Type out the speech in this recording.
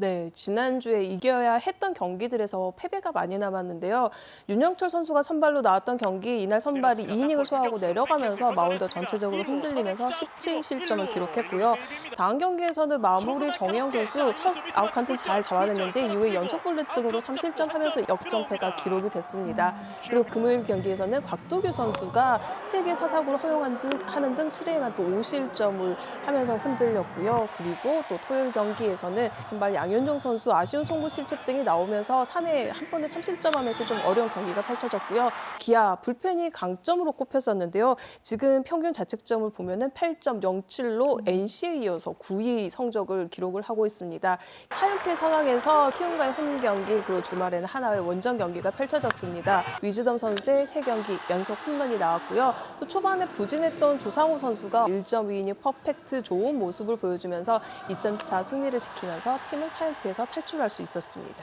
네, 지난주에 이겨야 했던 경기들에서 패배가 많이 남았는데요. 윤영철 선수가 선발로 나왔던 경기 이날 선발이 2이닝을 소화하고 내려가면서 마운드 전체적으로 흔들리면서 17실점을 기록했고요. 다음 경기에서는 마무리 정혜영 선수 첫 아웃 칸튼 잘 잡아냈는데 이후에 연속 볼넷 등으로 3실점 하면서 역전패가 기록이 됐습니다. 그리고 금요일 경기에서는 곽도규 선수가 세계 사사구를 허용한 등 하는 등 7회에만 또 5실점을 하면서 흔들렸고요. 그리고 또 토요일 경기에서는 선발 양 현종 선수 아쉬운 송구 실책 등이 나오면서 3회 한 번에 3실점 하면서 좀 어려운 경기가 펼쳐졌고요. 기아 불펜이 강점으로 꼽혔었는데요. 지금 평균 자책점을 보면은 8.07로 NC에 이어서 9위 성적을 기록을 하고 있습니다. 4연패 상황에서 키움과의 홈 경기 그리고 주말에는 하나의 원정 경기가 펼쳐졌습니다. 위즈덤 선수의 3경기 연속 홈런이 나왔고요. 또 초반에 부진했던 조상우 선수가 1.2이닝 퍼펙트 좋은 모습을 보여주면서 2점차 승리를 지키면서 팀은 4연패에서 탈출할 수 있었습니다.